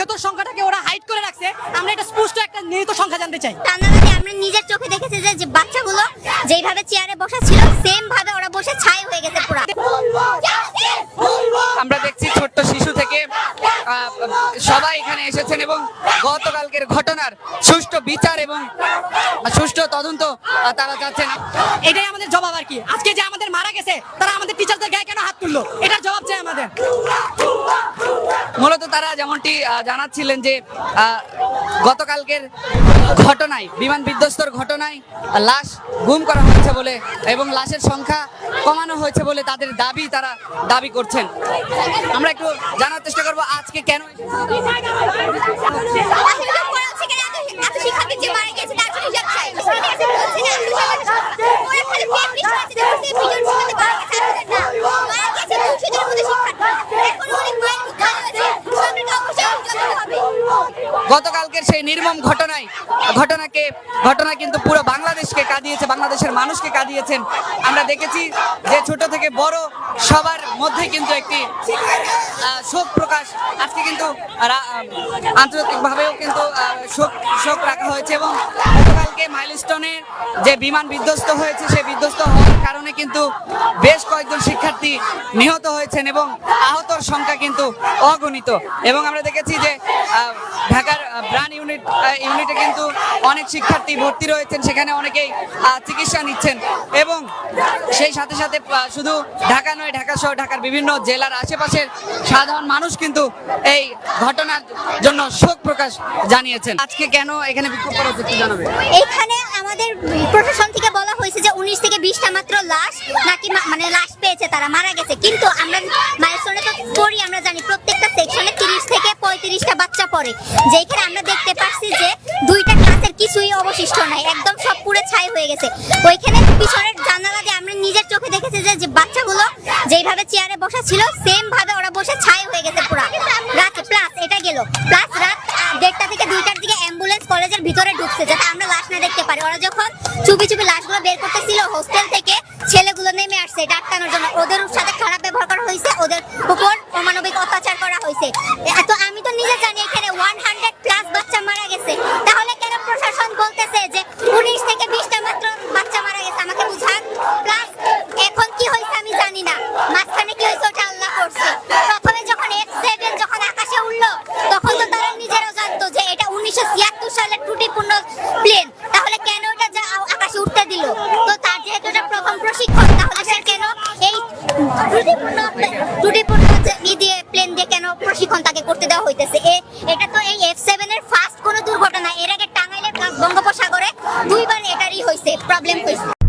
নিহত সংখ্যাটাকে ওরা হাইড করে রাখছে আমরা এটা স্পষ্ট একটা নিহত সংখ্যা জানতে চাই। রান্নাঘরে আমরা নিজের চোখে দেখেছি যে যে বাচ্চাগুলো যেইভাবে চেয়ারে বসা ছিল সেম ভাবে ওরা বসে ছাই হয়ে গেছে পুরা। আমরা দেখছি ছোট্ট শিশু থেকে আহ, সবাই এখানে এসেছেন এবং গতকালকের ঘটনার সুষ্ঠু বিচার এবং সুষ্ঠু তদন্ত তারা চাচ্ছেন। এটাই আমাদের জবাব আর কি। আজকে যে আমাদের মারা গেছে তারা আমাদের টিচারদের গায়ে কেন হাত তুললো? এটার জবাব চাই আমাদের। মূলত তারা যেমনটি জানাচ্ছিলেন যে গতকালকের ঘটনায়, বিমান বিধ্বস্তর ঘটনায় লাশ গুম করা হয়েছে বলে এবং লাশের সংখ্যা কমানো হয়েছে বলে তাদের দাবি তারা দাবি করছেন। আমরা একটু জানার চেষ্টা করব, আজকে কেন আসলে পড়া সেখানে এত এত শিক্ষার্থী যে মারা গেছে তার জন্য হিসাব চাই সেখানে এসে বলছে যে আমরা ওরা খালি প্রেম বিশ্বাস আছে দেখুন সেই ভিডিওর সাথে মারা গেছে আমাদের না মারা গেছে দুশো জনের মতো শিক্ষার্থী এখন অনেক মায়ের মুখ খালি হয়েছে সরকারকে অবশ্যই যত্ন হবে গতকালকের সেই নির্মম ঘটনায়, ঘটনাকে, ঘটনা কিন্তু পুরো বাংলাদেশকে কাঁদিয়েছে, বাংলাদেশের মানুষকে কাঁদিয়েছেন। আমরা দেখেছি যে ছোট থেকে বড় সবার মধ্যে কিন্তু একটি শোক প্রকাশ। আজকে কিন্তু আন্তর্জাতিকভাবেও কিন্তু শোক শোক রাখা হয়েছে এবং গতকালকে মাইলস্টোনের যে বিমান বিধ্বস্ত হয়েছে, সেই বিধ্বস্ত কারণে কিন্তু বেশ কয়েকজন শিক্ষার্থী নিহত হয়েছেন এবং আহতর সংখ্যা কিন্তু অগণিত। এবং আমরা দেখেছি যে ঢাকার ব্রান ইউনিট ইউনিটে কিন্তু অনেক শিক্ষার্থী ভর্তি রয়েছেন, সেখানে অনেকেই চিকিৎসা নিচ্ছেন। এবং সেই সাথে সাথে শুধু ঢাকা নয়, ঢাকা সহ ঢাকার বিভিন্ন জেলার আশেপাশের সাধারণ মানুষ কিন্তু এই ঘটনার জন্য শোক প্রকাশ জানিয়েছেন। আজকে কেন এখানে বিক্ষোভ করা হচ্ছে জানাবে? এইখানে আমাদের প্রশাসন থেকে বলা হয়েছে যে থেকে বিশটা মাত্র লাশ, নাকি মানে লাশ পেয়েছে তারা, মারা গেছে। কিন্তু আমরা মাইলস্টোনে তো পড়ি, আমরা জানি প্রত্যেকটা সেকশনে তিরিশ থেকে পঁয়ত্রিশটা বাচ্চা পড়ে। যেখানে আমরা দেখতে পাচ্ছি যে দুইটা ক্লাসের কিছুই অবশিষ্ট নাই, একদম সব পুরো ছাই হয়ে গেছে। ওইখানে পিছনের জানালা দিয়ে আমরা নিজের চোখে দেখেছি যে বাচ্চাগুলো যেইভাবে চেয়ারে বসা ছিল সেম ভাবে ওরা বসে ছাই হয়ে গেছে পুরা। রাত প্লাস এটা গেল। প্লাস রাত দেড়টা থেকে দুইটার দিকে অ্যাম্বুলেন্স কলেজের ভিতরে ঢুকছে, যাতে আমরা লাশ না দেখতে পারি। ওরা যখন চুপি চুপি লাশগুলো বের করতেছিল হোস্টেল থেকে ছেলেগুলো নেমে আসছে এটা জন্য। ওদের সাথে খারাপ ব্যবহার করা হয়েছে, ওদের উপর অমানবিক অত্যাচার করা হয়েছে। তো আমি তো নিজে জানি এখানে ওয়ান হান্ড্রেড প্লাস বাচ্চা মারা গেছে। তাহলে কেন প্রশাসন বলতেছে যে উনিশ থেকে বিশটা মাত্র বাচ্চা মারা গেছে আমাকে বুঝান প্লাস এখন কি হয়েছে আমি জানি না মাঝখানে কি হয়েছে ওটা আল্লাহ করছে প্রথমে যখন এফ সেভেন যখন আকাশে উঠল তখন তো তারা নিজেরাও জানতো যে এটা উনিশশো ছিয়াত্তর সালের ত্রুটিপূর্ণ প্লেন তাহলে কেন ওটা যা আকাশে উঠতে দিল তো তার যেহেতু এটা প্রথম প্রশিক্ষণ তাহলে সে কেন এই ত্রুটিপূর্ণ ত্রুটিপূর্ণ যে ই দিয়ে প্লেন দিয়ে কেন প্রশিক্ষণ তাকে করতে দেওয়া হইতেছে এ- এটা তো এই এফ সেভেন এর ফার্স্ট কোনো দুর্ঘটনা এর আগে টাঙ্গাইলের বঙ্গোপসাগরে দুইবার এটারই হয়েছে প্রবলেম হয়েছে